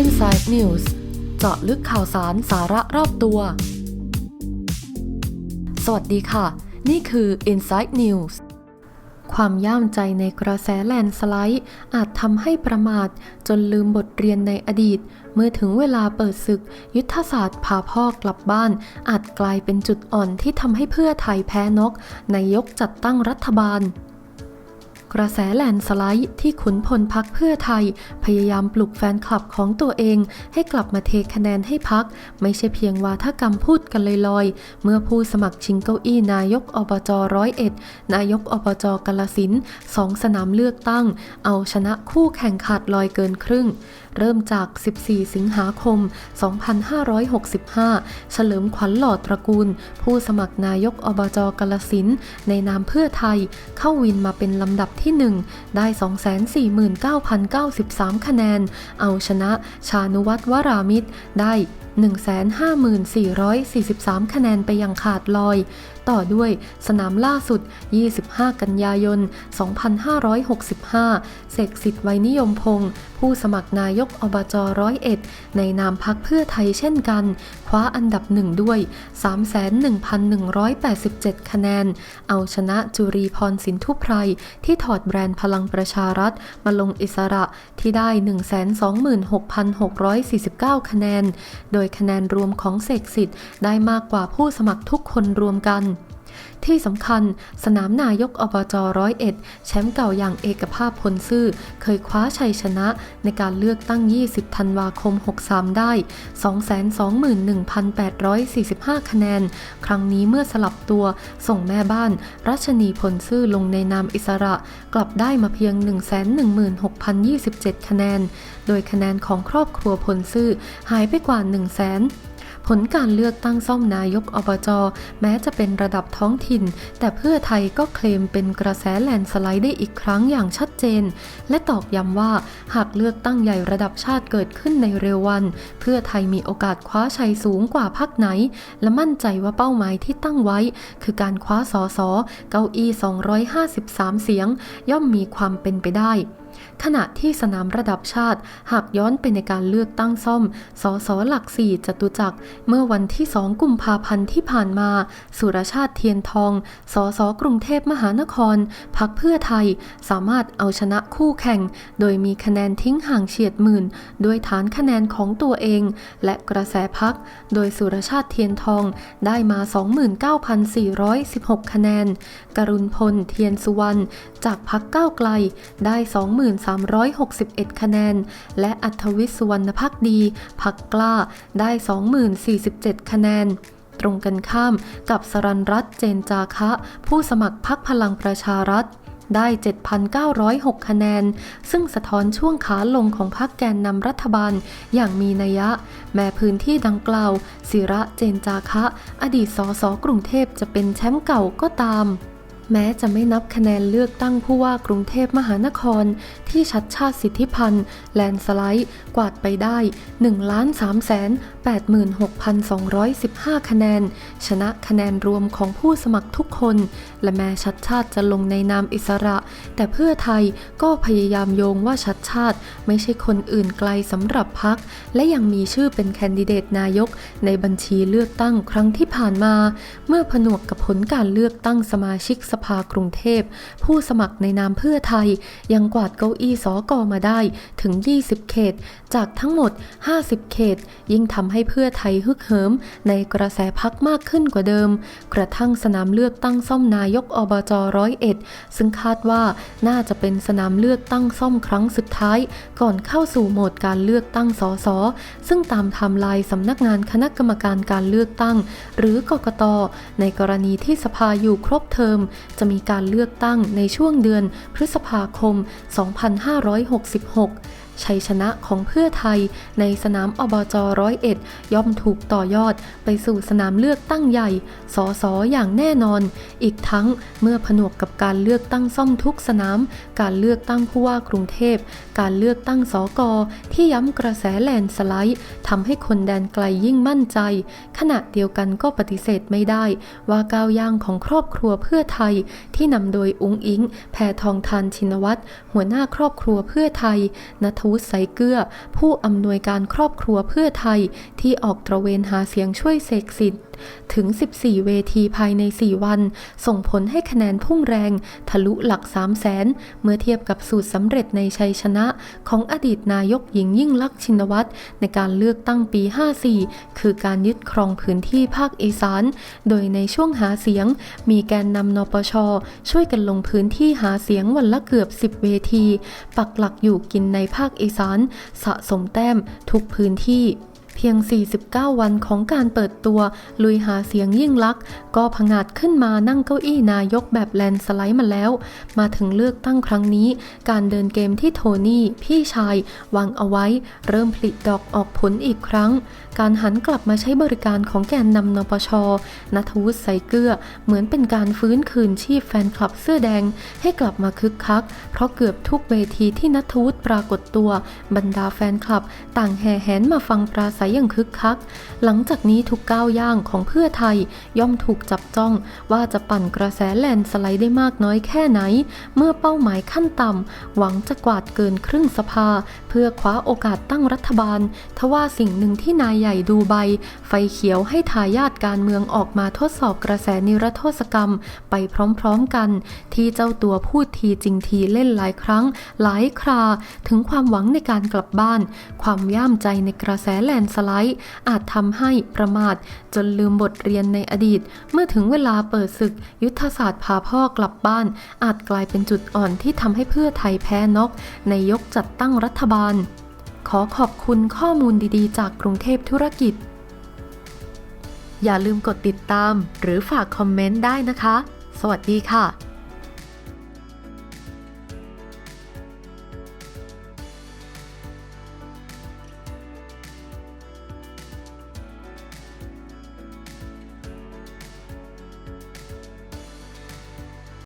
Inside News เจาะลึกข่าวสารสาระรอบตัว สวัสดีค่ะ นี่คือ Inside News ความย่ามใจในกระแสแลนสไลด์ อาจทำให้ประมาทจนลืมบทเรียนในอดีต เมื่อถึงเวลาเปิดศึก ยุทธศาสตร์พาพ่อกลับบ้าน อาจกลายเป็นจุดอ่อนที่ทำให้เพื่อไทยแพ้นกในยกจัดตั้งรัฐบาล กระแสแลนสไลด์ที่ขุนพลพักเพื่อไทย พยายามปลุกแฟนคลับของตัวเอง ให้กลับมาเทคะแนนให้พัก ไม่ใช่เพียงวาทกรรมพูดกันลอยๆ เมื่อผู้สมัครชิงเก้าอี้นายกอบจร้อยเอ็ดนายกอบจกาลสินสองสนามเลือกตั้ง เอาชนะคู่แข่งขาดลอยเกินครึ่ง เริ่มจาก 14 สิงหาคม 2565 เฉลิมขวัญหล่อตระกูล ผู้สมัครนายกอบจกาลสินในนามเพื่อไทย เข้าวินมาเป็นลำดับที่ 1 ได้ 249,093 คะแนน เอาชนะชานุวัตรวรามิตรได้ 154,443 คะแนนไปอย่างขาดลอย ต่อด้วยสนามล่าสุด 25 กันยายน 2565 เสกสิทธิ์ไวนิยมพงศ์ผู้สมัครนายกอบจร้อยเอ็ดในนามพักเพื่อไทยเช่นกัน คว้าอันดับหนึ่งด้วย 31,187 คะแนน เอาชนะจุรีพรสินทุพไพรที่ถอดแบรนด์พลังประชารัฐมาลงอิสระที่ได้ 126,649 คะแนน โดยคะแนนรวมของเสกสิทธิ์ได้มากกว่าผู้สมัครทุกคนรวมกัน ที่สำคัญสนามนายกอบจร้อยเอ็ดแชมป์เก่าอย่างเอกภาพพลซื่อ เคยคว้าชัยชนะในการเลือกตั้ง 20 ธันวาคม 63 ได้ 221,845 คะแนน ครั้งนี้เมื่อสลับตัวส่งแม่บ้าน รัชนีพลซื่อลงในนามอิสระ กลับได้มาเพียง 116,027 คะแนน โดยคะแนนของครอบครัวพลซื่อหายไปกว่า 1 0 0 0 0 ผลการเลือกตั้งซ่อมนายกอบจแม้จะเป็นระดับท้องถิ่น แต่เพื่อไทยก็เคลมเป็นกระแสแลนสไลด์ได้อีกครั้งอย่างชัดเจน และตอกย้ำว่าหากเลือกตั้งใหญ่ระดับชาติเกิดขึ้นในเร็ววัน เพื่อไทยมีโอกาสคว้าชัยสูงกว่าพรรคไหน และมั่นใจว่าเป้าหมายที่ตั้งไว้ คือการคว้าสอสอเก้าอี้ 253 เสียง ย่อมมีความเป็นไปได้ ขณะที่สนามระดับชาติ หากย้อนไปในการเลือกตั้งซ่อม สสหลักสี่จตุจักร เมื่อวันที่2กุมภาพันธ์ที่ผ่านมา สุรชาติเทียนทอง สสกรุงเทพมหานคร พักเพื่อไทย สามารถเอาชนะคู่แข่ง โดยมีคะแนนทิ้งห่างเฉียดหมื่น ด้วยฐานคะแนนของตัวเอง และกระแสพัก โดยสุรชาติเทียนทองได้มา 29,416 คะแนน กรุณพลเทียนสุวรรณจากพักก้าวไกลได้ 2 2361 คะแนน และอัธวิศสุวรรณพักดีพักกล้าได้ 2047 คะแนนตรงกันข้ามกับสรันรัตน์เจนจาคะ ผู้สมัครพักพลังประชารัฐได้ 7,906 คะแนน ซึ่งสะท้อนช่วงขาลงของพรรคแกนนำรัฐบาลอย่างมีนัยยะ แม้พื้นที่ดังกล่าว ศิระเจนจาคะ อดีตสสกรุงเทพจะเป็นแชมป์เก่าก็ตาม แม้จะไม่นับคะแนนเลือกตั้งผู้ว่ากรุงเทพมหานคร ที่ชัดชาติสิทธิพันธ์แลนสไลด์กวาดไปได้ 1 3 8 6 2 1 5 คะแนน ชนะคะแนนรวมของผู้สมัครทุกคน และแม้ชัดชาติจะลงในนามอิสระ แต่เพื่อไทยก็พยายามโยงว่าชัดชาติ ไม่ใช่คนอื่นไกลสำหรับพัก และยังมีชื่อเป็นแคนดิเดตนายก ในบัญชีเลือกตั้งครั้งที่ผ่านมา เมื่อผนวกกับผลการเลือกตั้งสมาชิกสภากรุงเทพ ผู้สมัครในนามเพื่อไทย ยังกวาดเก้าอี้สอกอมาได้ถึง 20 เขต จากทั้งหมด 50 เขต ยิ่งทำให้เพื่อไทยฮึกเหิม ในกระแสพักมากขึ้นกว่าเดิม กระทั่งสนามเลือกตั้งซ่อมนายกอบจร้อยเอ็ดซึ่งคาดว่าน่าจะเป็นสนามเลือกตั้งซ่อมครั้งสุดท้าย ก่อนเข้าสู่โหมดการเลือกตั้งสสซึ่งตามไทม์ไลน์สำนักงานคณะกรรมการการเลือกตั้ง หรือกกตในกรณีที่สภาอยู่ครบเทอมจะมีการเลือกตั้งในช่วงเดือนพฤษภาคม 2566 ชัยชนะของเพื่อไทยในสนามอบจร้อยเอ็ดย่อมถูกต่อยอดไปสู่สนามเลือกตั้งใหญ่สอสออย่างแน่นอน อีกทั้งเมื่อผนวกกับการเลือกตั้งซ่อมทุกสนาม การเลือกตั้งผู้ว่ากรุงเทพ การเลือกตั้งสกที่ย้ำกระแสแลนสไลด์ทำให้คนแดนไกลยิ่งมั่นใจ ขณะเดียวกันก็ปฏิเสธไม่ได้ ว่าก้าวย่างของครอบครัวเพื่อไทย ที่นำโดยอุ้งอิง แพทองทานชินวัตรหัวหน้าครอบครัวเพื่อไทยนัทวุฒิไสเกลือผู้อำนวยการครอบครัวเพื่อไทยที่ออกตระเวนหาเสียงช่วยเสกสิทธิ์ถึง 14 เวทีภายใน 4 วัน ส่งผลให้คะแนนพุ่งแรง ทะลุหลัก 3 0 0แสน เมื่อเทียบกับสูตรสำเร็จในชัยชนะ ของอดีตนายกหญิงยิ่งลักษณ์ชินวัตรในการเลือกตั้งปี 54 คือการยึดครองพื้นที่ภาคอีสาน โดยในช่วงหาเสียง มีแกนนำนปช ช่วยกันลงพื้นที่หาเสียงวันละเกือบ 10 เวที ปักหลักอยู่กินในภาคอีสานสะสมแต้มทุกพื้นที่ เพียง 49 วันของการเปิดตัว ลุยหาเสียงยิ่งลักษณ์ก็ผงาดขึ้นมานั่งเก้าอี้นายกแบบแลนสไลด์มาแล้ว มาถึงเลือกตั้งครั้งนี้ การเดินเกมที่โทนี่พี่ชาย วางเอาไว้ เริ่มผลิดอกออกผลอีกครั้ง การหันกลับมาใช้บริการของแกนนำนปชนัทวุฒิใสเกลือ เหมือนเป็นการฟื้นคืนชีพแฟนคลับเสื้อแดง ให้กลับมาคึกคัก เพราะเกือบทุกเวทีที่นัทวุฒิปรากฏตัว บรรดาแฟนคลับ ต่างแห่แหนมาฟังปราศยอย่างคึกคัก หลังจากนี้ทุกก้าวย่างของเพื่อไทยย่อมถูกจับจ้องว่าจะปั่นกระแสแลนสไลด์ได้มากน้อยแค่ไหน เมื่อเป้าหมายขั้นต่ำ หวังจะกวาดเกินครึ่งสภา เพื่อคว้าโอกาสตั้งรัฐบาล ทว่าสิ่งหนึ่งที่นายใหญ่ดูใบ ไฟเขียวให้ทายาทการเมืองออกมาทดสอบกระแสนิรโทษกรรม ไปพร้อมๆกัน ที่เจ้าตัวพูดทีจริงทีเล่นหลายครั้ง หลายครา ถึงความหวังในการกลับบ้าน ความย่ามใจในกระแสแลนสไลด์ อาจทำให้ประมาทจนลืมบทเรียนในอดีต เมื่อถึงเวลาเปิดศึก ยุทธศาสตร์พาพ่อกลับบ้าน อาจกลายเป็นจุดอ่อนที่ทำให้เพื่อไทยแพ้นก ในยกจัดตั้งรัฐบาล ขอขอบคุณข้อมูลดีๆ จากกรุงเทพธุรกิจ อย่าลืมกดติดตาม หรือฝากคอมเมนต์ได้นะคะ สวัสดีค่ะ